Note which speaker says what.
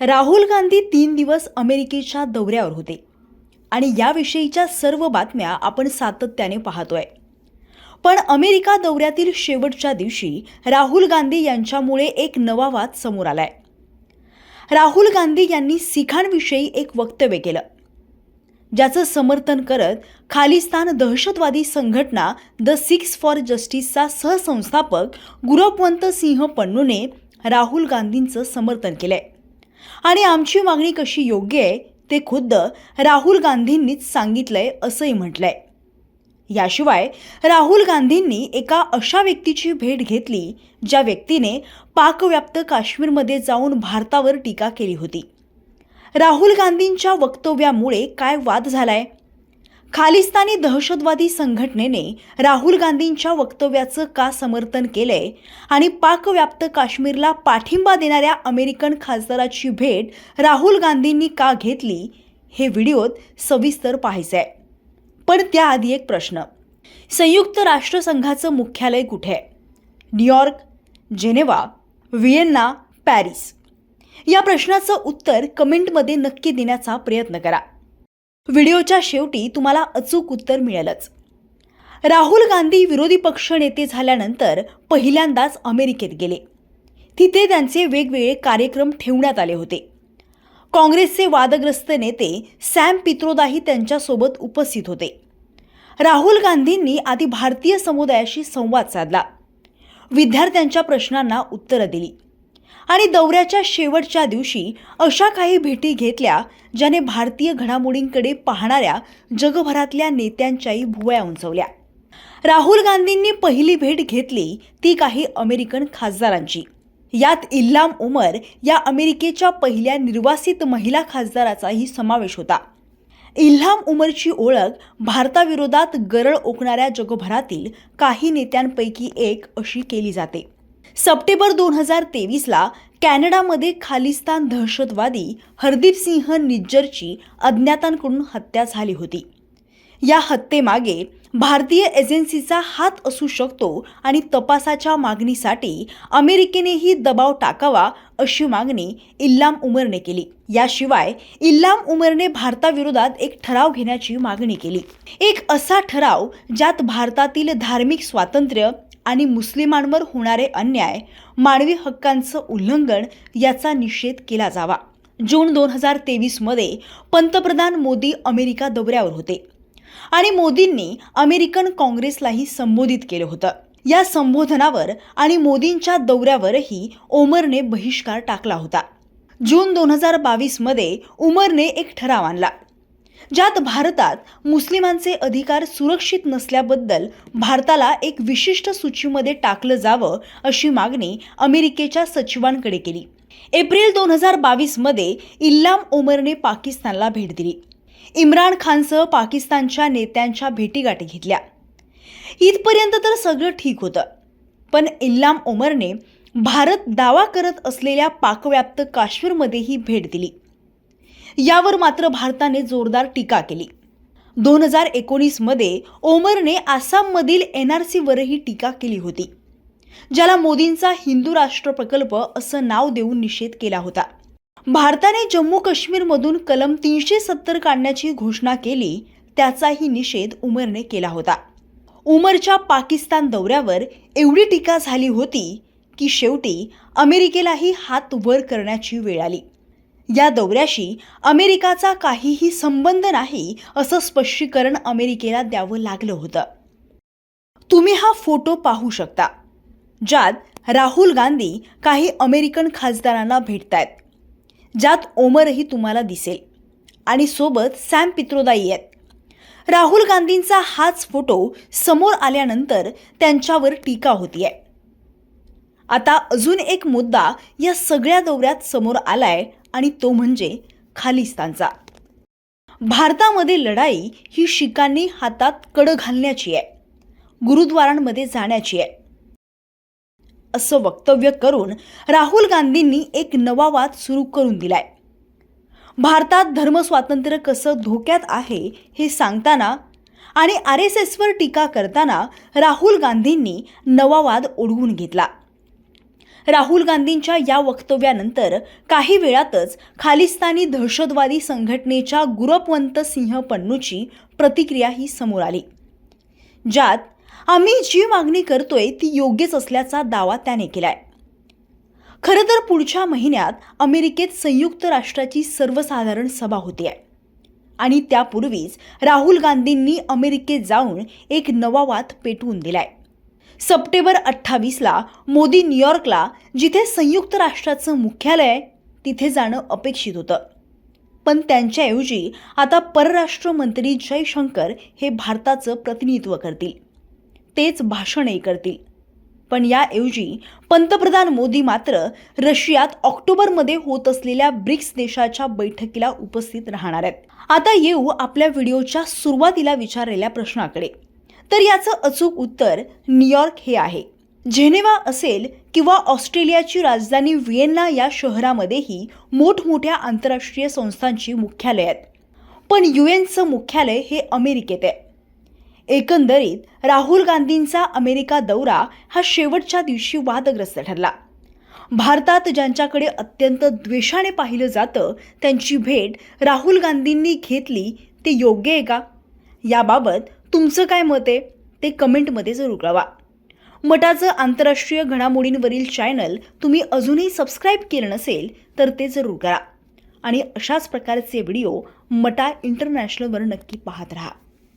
Speaker 1: राहुल गांधी तीन दिवस अमेरिकेच्या दौऱ्यावर होते. आणि याविषयीच्या सर्व बातम्या आपण सातत्याने पाहतोय. पण अमेरिका दौऱ्यातील शेवटच्या दिवशी राहुल गांधी यांच्यामुळे एक नवा वाद समोर आलाय. राहुल गांधी यांनी सिखांविषयी एक वक्तव्य केलं. ज्याचं समर्थन करत खालिस्तान दहशतवादी संघटना द सिक्स फॉर जस्टिसचा सहसंस्थापक गुरवंत सिंह पन्नूने राहुल गांधींचं समर्थन केलंय. आणि आमची मागणी कशी योग्य आहे ते खुद्द राहुल गांधींनीच सांगितलंय असंही म्हटलंय. याशिवाय राहुल गांधींनी एका अशा व्यक्तीची भेट घेतली ज्या व्यक्तीने पाकव्याप्त काश्मीरमध्ये जाऊन भारतावर टीका केली होती. राहुल गांधींच्या वक्तव्यामुळे काय वाद झालाय? खालिस्तानी दहशतवादी संघटनेने राहुल गांधींच्या वक्तव्याचं का समर्थन केलंय आणि पाकव्याप्त काश्मीरला पाठिंबा देणाऱ्या अमेरिकन खासदाराची भेट राहुल गांधींनी का घेतली हे व्हिडिओत सविस्तर पाहायचं आहे पण त्याआधी एक प्रश्न. संयुक्त राष्ट्रसंघाचं मुख्यालय कुठे? आहे न्यूयॉर्क जेनेवा व्हिएन्ना पॅरिस. या प्रश्नाचं उत्तर कमेंटमध्ये नक्की देण्याचा प्रयत्न करा. व्हिडिओच्या शेवटी तुम्हाला अचूक उत्तर मिळेलच. राहुल गांधी विरोधी पक्ष नेते झाल्यानंतर पहिल्यांदाच अमेरिकेत गेले. तिथे त्यांचे वेगवेगळे कार्यक्रम ठेवण्यात आले होते. काँग्रेसचे वादग्रस्त नेते सॅम पित्रोदाही त्यांच्यासोबत उपस्थित होते. राहुल गांधींनी आधी भारतीय समुदायाशी संवाद साधला. विद्यार्थ्यांच्या प्रश्नांना उत्तरं दिली. आणि दौऱ्याच्या शेवटच्या दिवशी अशा काही भेटी घेतल्या ज्याने भारतीय घडामोडींकडे पाहणाऱ्या जगभरातल्या नेत्यांच्याही भुवया उंचवल्या. राहुल गांधींनी पहिली भेट घेतली ती काही अमेरिकन खासदारांची. यात इल्लाम उमर या अमेरिकेच्या पहिल्या निर्वासित महिला खासदाराचाही समावेश होता. इल्हाम उमरची ओळख भारताविरोधात गरळ ओकणाऱ्या जगभरातील काही नेत्यांपैकी एक अशी केली जाते. सप्टेंबर दोन हजार तेवीसला कॅनडामध्ये खालिस्तान दहशतवादी हरदीप सिंह निज्जरची अज्ञातांकडून हत्या झाली होती. या हत्येमागे भारतीय एजन्सीचा हात असू शकतो आणि तपासाच्या मागणीसाठी अमेरिकेनेही दबाव टाकावा अशी मागणी इल्लाम उमरने केली. याशिवाय इल्लाम उमरने भारताविरोधात एक ठराव घेण्याची मागणी केली. एक असा ठराव ज्यात भारतातील धार्मिक स्वातंत्र्य आणि मुस्लिमांवर होणारे अन्याय मानवी हक्कांचं उल्लंघन याचा निषेध केला जावा. जून दोन हजार तेवीसमध्ये पंतप्रधान मोदी अमेरिका दौऱ्यावर होते. आणि मोदींनी अमेरिकन काँग्रेसलाही संबोधित केलं होतं. या संबोधनावर आणि मोदींच्या दौऱ्यावरही ओमरने बहिष्कार टाकला होता. जून दोन हजार बावीसमध्ये उमरने एक ठराव आणला. ज्यात भारतात मुस्लिमांचे अधिकार सुरक्षित नसल्याबद्दल भारताला एक विशिष्ट सूचीमध्ये टाकलं जावं अशी मागणी अमेरिकेच्या सचिवांकडे केली. एप्रिल दोन हजार बावीसमध्ये इल्लाम ओमरने पाकिस्तानला भेट दिली. इम्रान खानसह पाकिस्तानच्या नेत्यांच्या भेटीगाठी घेतल्या. इथपर्यंत तर सगळं ठीक होतं. पण इल्लाम ओमरने भारत दावा करत असलेल्या पाकव्याप्त काश्मीरमध्येही भेट दिली. यावर मात्र भारताने जोरदार टीका केली. दोन हजार एकोणीसमध्ये ओमरने आसाममधील एन आर सीवरही टीका केली होती ज्याला मोदींचा हिंदू राष्ट्र प्रकल्प असं नाव देऊन निषेध केला होता. भारताने जम्मू काश्मीरमधून कलम तीनशे सत्तर काढण्याची घोषणा केली त्याचाही निषेध उमरने केला होता. उमरच्या पाकिस्तान दौऱ्यावर एवढी टीका झाली होती की शेवटी अमेरिकेलाही हात वर करण्याची वेळ आली. या दौऱ्याशी अमेरिकाचा काहीही संबंध नाही असं स्पष्टीकरण अमेरिकेला द्यावं लागलं होतं. तुम्ही हा फोटो पाहू शकता ज्यात राहुल गांधी काही अमेरिकन खासदारांना भेटतायत ज्यात ओमरही तुम्हाला दिसेल आणि सोबत सॅम पित्रोदाई आहेत. राहुल गांधींचा हाच फोटो समोर आल्यानंतर त्यांच्यावर टीका होतीये. आता अजून एक मुद्दा या सगळ्या दौऱ्यात समोर आलाय आणि तो म्हणजे खालिस्तानचा. भारतामध्ये लढाई ही शिकांनी हातात कड घालण्याची आहे. गुरुद्वारांमध्ये जाण्याची आहे. असं वक्तव्य करून राहुल गांधींनी एक नवा वाद सुरू करून दिलाय. भारतात धर्मस्वातंत्र्य कसं धोक्यात आहे हे सांगताना आणि आर एस एसवर टीका करताना राहुल गांधींनी नवा वाद ओढवून घेतला. राहुल गांधींच्या या वक्तव्यानंतर काही वेळातच खालिस्तानी दहशतवादी संघटनेच्या गुरपवंत सिंह पन्नूची प्रतिक्रिया ही समोर आली. ज्यात आम्ही जी मागणी करतोय ती योग्यच असल्याचा दावा त्याने केलाय. खरं तर पुढच्या महिन्यात अमेरिकेत संयुक्त राष्ट्राची सर्वसाधारण सभा होती आहे आणि त्यापूर्वीच राहुल गांधींनी अमेरिकेत जाऊन एक नवा वाद पेटवून दिलाय. सप्टेंबर अठ्ठावीसला मोदी न्यूयॉर्कला जिथे संयुक्त राष्ट्राचं मुख्यालय तिथे जाणं अपेक्षित होतं. पण त्यांच्याऐवजी आता परराष्ट्र मंत्री जयशंकर हे भारताचं प्रतिनिधित्व करतील. तेच भाषणही करतील. पण याऐवजी पंतप्रधान मोदी मात्र रशियात ऑक्टोबरमध्ये होत असलेल्या ब्रिक्स देशाच्या बैठकीला उपस्थित राहणार आहेत. आता येऊ आपल्या व्हिडिओच्या सुरुवातीला विचारलेल्या प्रश्नाकडे. तर याचं अचूक उत्तर न्यूयॉर्क हे आहे. जेनेवा असेल किंवा ऑस्ट्रेलियाची राजधानी व्हिएन्ना या शहरामध्येही मोठमोठ्या आंतरराष्ट्रीय संस्थांची मुख्यालय आहेत. पण यू एनचं मुख्यालय हे अमेरिकेत आहे. एकंदरीत राहुल गांधींचा अमेरिका दौरा हा शेवटच्या दिवशी वादग्रस्त ठरला. भारतात ज्यांच्याकडे अत्यंत द्वेषाने पाहिलं जातं त्यांची भेट राहुल गांधींनी घेतली ते योग्य आहे का? याबाबत तुमचं काय मत आहे? ते कमेंटमध्ये जरूर कळवा. मटाचं आंतरराष्ट्रीय घडामोडींवरील चॅनल तुम्ही अजूनही सबस्क्राईब केलं नसेल तर ते जरूर करा. आणि अशाच प्रकारचे व्हिडिओ मटा इंटरनॅशनलवर नक्की पाहत राहा.